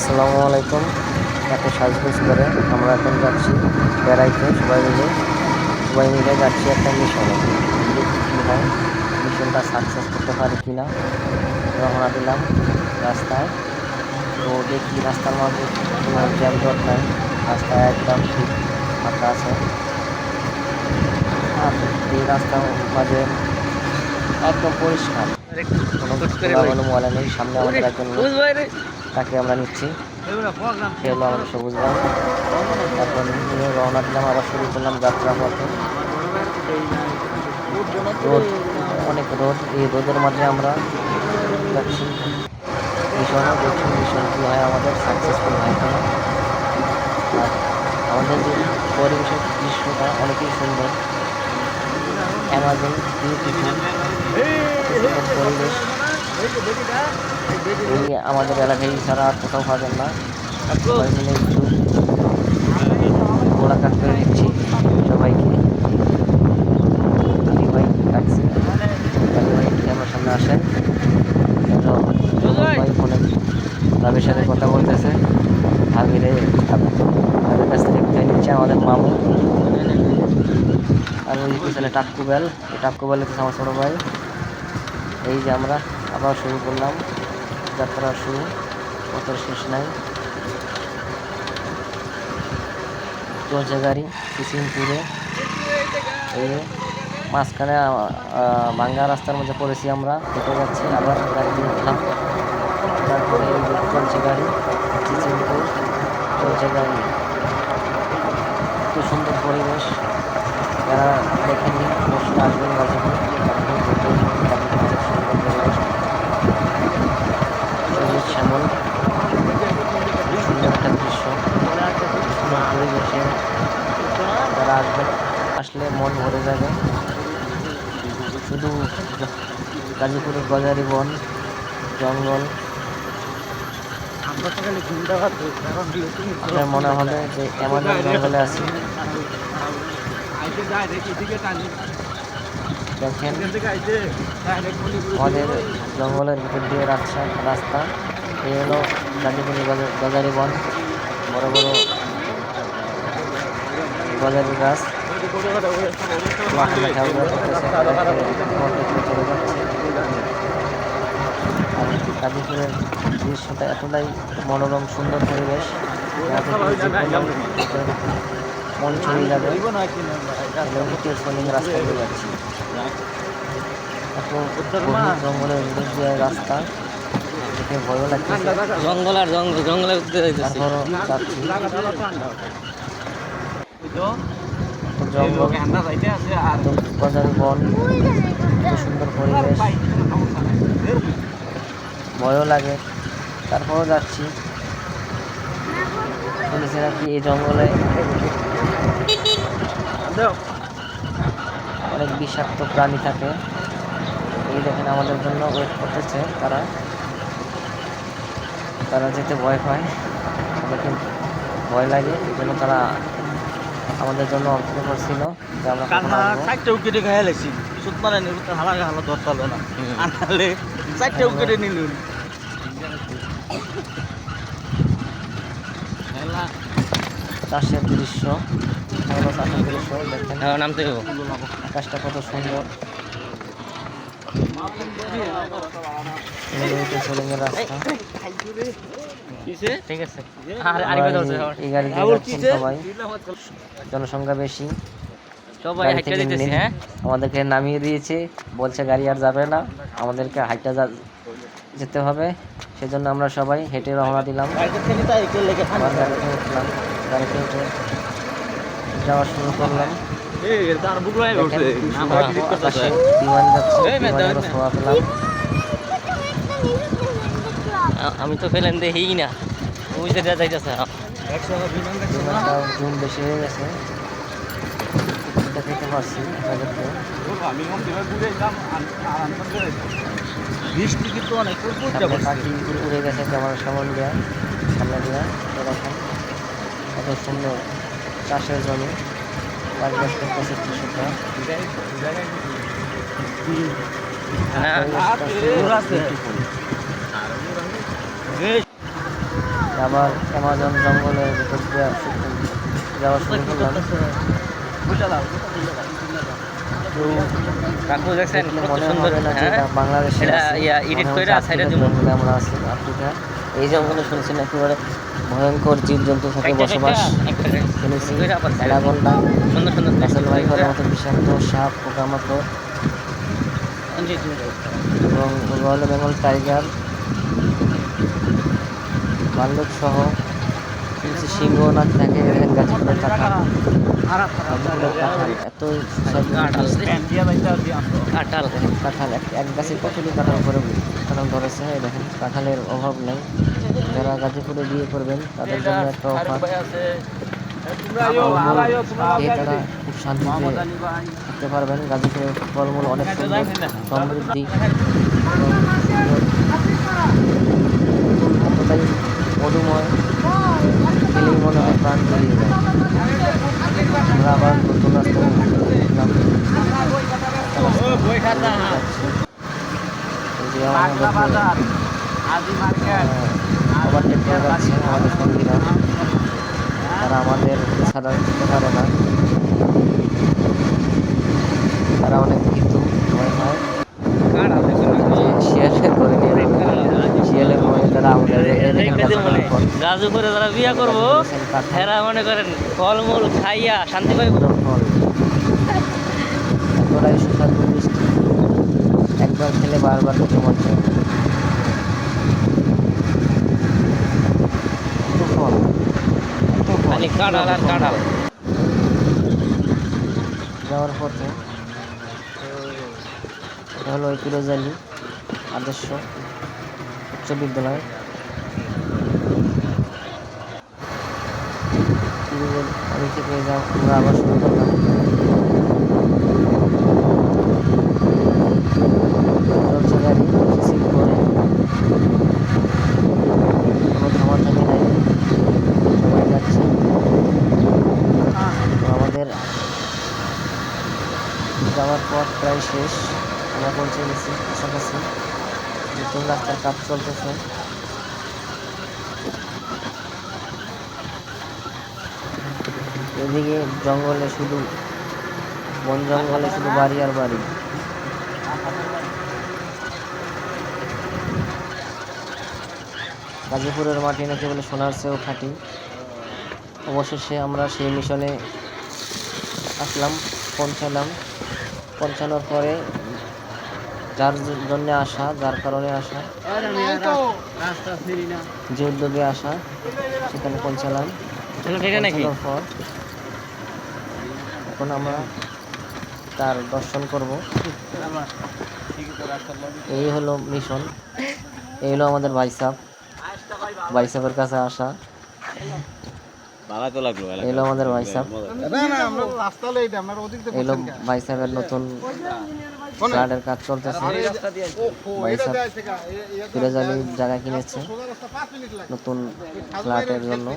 আসসালামু আলাইকুম। এত সাজগোজ করে আমরা এখন যাচ্ছি বেড়াইতে সবাই মিলে। সবাই মিলে যাচ্ছি একটা মিশনে হয় মিশনটা সাকসেস করতে পারি কি না রওনা দিলাম রাস্তায়। তো দেখি রাস্তার মাঝে কোনো জ্যাম নাই রাস্তায় একদম ঠিক ফাঁকা আছে। আর এই রাস্তার মাঝে একদম পরিষ্কার। কোনো নেই সামনে আমাদের একজন তাকে আমরা নিচ্ছি। সে হলো আমাদের সবুজ ভাই তারপর রওনা দিলাম, আবার শুরু করলাম যাত্রা পথে। রোদ, অনেক রোদ। এই রোদের মাঝে আমরা যাচ্ছি। মিশনে দেখছি মিশন কী হয় আমাদের? সাকসেসফুল হয় কিনা? আমাদের যে পরিবেশের দৃশ্যটা অনেকই সুন্দর অ্যামাজন পরিবেশ। এই আমাদের এলাকায় ছাড়া আর কোথাও পাবেন না। মিলে একটু গোলাঘাট করে দিচ্ছি সবাইকে। আলী ভাই ডাকছি আলী ভাই ক্যামেরার সামনে আসেন ভাই ফোনে ভাবির সাথে কথা বলতেছে। ভাবিরে তাদের কাছ থেকে বিদায় নিচ্ছে আমাদের মামু। আর ওই পিছনে টাক্কু বেল, এই টাক্কু বেল আমার ছোটো ভাই। এই যে আমরা আবার শুরু করলাম। যাত্রা শুরু কত শেষ নাই। চলছে গাড়ি কিসিমপুরে এই মাঝখানে ভাঙ্গা রাস্তার মধ্যে পড়েছি আমরা হেঁটে যাচ্ছি আবার গাড়িতে উঠলাম। তারপরে চলছে গাড়ি কিসিমপুর চলছে গাড়ি। এত সুন্দর পরিবেশ। যারা দেখেননি অবশ্যই আসবেন গাজীপুর গাজীপুর ঘুরতে আসবেন। গাজীপুর অনেক সুন্দর পরিবেশ সবুজ শ্যামল সুন্দর একটা দৃশ্য সুন্দর পরিবেশে যারা আসবেন আসলে মন ভরে যাবে শুধু গাজীপুরের গজারি বন, জঙ্গল। মনে হবে যে অ্যামাজন জঙ্গলে আছি। দেখেন, আমাদের জঙ্গলের ভিতর দিয়ে রাস্তা রাস্তা, এই হলো গাজীপুরের গজা- গজারি বন। বড় বড় গজারি গাছ। গাজীপুরের দৃশ্যটা এতটাই মনোরম সুন্দর পরিবেশ। মন ছড়িয়ে যাবে কিলোমিটার সোলিং রাস্তা দিয়ে জঙ্গলের দিয়ে রাস্তা দেখে ভয়ও লাগতেছে জঙ্গল আর জঙ্গল জঙ্গলে ঘুরতে যাচ্ছি জঙ্গল। বন সুন্দর পরিবেশ। ভয়ও লাগে। তারপরও যাচ্ছি। শুনেছি নাকি এই জঙ্গলে অনেক বিষাক্ত প্রাণী থাকে। এই দেখেন আমাদের জন্য ওয়েট করতেছে তারা। তারা যেতে ভয় পায়। ভয় লাগে। এই জন্য তারা আমাদের জন্য অপেক্ষা করছিল যে আমরা কখন আসব চারটে উইকেটে খাই লাগছি সুত মারে নিল হালা হালা ধরতে হলো না আনলে চারটে উইকেটে নিল চাষের দৃশ্য ভালো চাষের দৃশ্য দেখেন হ্যাঁ নামতে হবে আকাশটা কত সুন্দর এই হচ্ছে সোলিংয়ের রাস্তা ঠিক আছে। জনসংখ্যা বেশি। সবাই দিতেছি হ্যাঁ? আমাদেরকে নামিয়ে দিয়েছে। বলছে গাড়ি আর যাবে না। আমাদেরকে হাইটা যেতে হবে। সেজন্য আমরা সবাই হেঁটে রওনা দিলাম। গাড়িতে উঠে যাওয়া শুরু করলাম। বিমান যাচ্ছে। মেয়ে, ছোঁয়া পেলাম। আমি তো ফেলেন দেখি না। ওই যে যাইতেছে। জুম বেশি হয়ে গেছে। দেখাতে পারছি বৃষ্টি কিন্তু অনেক উড়ে গেছে ক্যামেরার সামনে দেওয়া সামনে দেওয়া এরকম কত সুন্দর চাষের জমি। করতেছে কৃষকরা। না পরিবেশটা সুন্দর, আছে। beautiful। আবার অ্যামাজন জঙ্গলের ভিতর দিয়ে যাওয়া শুরু করলাম। কাকু দেখছেন কত সুন্দর বাংলাদেশে ইয়া কইরা। জঙ্গলে আমরা আছি আফ্রিকা। এই জঙ্গলে শুনছি না একেবারে ভয়ঙ্কর জীবজন্তু থাকে বসবাস শুনেছি। অ্যানাকোন্ডা সুন্দর সুন্দর রাসেল ভাইফারের মতো বিষাক্ত সাপ পোকামাকড়। এবং রয়্যাল বেঙ্গল টাইগার। ভাল্লুক সহ সিংহ না থাকে গাছগুলো কাঁঠাল, এত কাঁঠাল কাঁঠাল, এক কাঁঠালের অভাব নেই। যারা গাজীপুরে বিয়ে করবেন, তাদের জন্য একটা অফার। তারা খুব শান্তিতে থাকতে পারবেন। গাজীপুরের ফলমূল অনেক সুন্দর, সমৃদ্ধি। মধুময় খেলেই মনে হয় প্রাণ জড়িয়ে যায়। আমরা আবার নতুন রাস্তায় উঠলাম এই যে আমাদের সঙ্গীরা তারা আমাদের ছাড়া যেতে পারে না। তারা অনেক ভীতু ভয় হয় যে শিয়ালে করে নিয়ে যাবে। শিয়ালের ভয়ে তারা আমাদের এই দেখেন গাজু করে যারা বিয়া করব হেরা মনে করেন ফলমূল খাইয়া শান্তি পাইব। ফল। এতটাই সুস্বাদু মিষ্টি। একবার খেলে বারবার খেতে মন খালি আর যাওয়ার পথে এটা হলো পিরোজালি আদর্শ উচ্চ বিদ্যালয়। আমি থেকে যাও আমরা আবার শুরু করলাম চলছে গাড়ি সিট করে কোনো থামাথামি নাই সবাই যাচ্ছে। আমাদের যাওয়ার পথ প্রায় শেষ। আমরা পৌঁছে গেছি কাছাকাছি নতুন রাস্তার কাজ চলতেছে। এদিকে জঙ্গলে শুধু বন জঙ্গলে শুধু বাড়ি আর বাড়ি। গাজীপুরের মাটি নাকি বলে সোনার চেয়েও খাঁটি। অবশেষে আমরা সেই মিশনে আসলাম পৌঁছালাম। পৌঁছানোর পরে যার জন্য আসা যার কারণে আসা যে উদ্যোগে আসা সেখানে পৌঁছালাম। পর এখন আমরা তার দর্শন করব। এই হলো মিশন। এই হলো আমাদের বাইসাপ। বাইসাপের কাছে আসা। ভালো তো লাগল এই হলো আমাদের এই হলো বাইসাপের নতুন ফ্ল্যাটের কাজ চলতেছে। ফিরোজালি জায়গা কিনেছে। সোজা রাস্তা 5 নতুন ফ্ল্যাটের জন্য।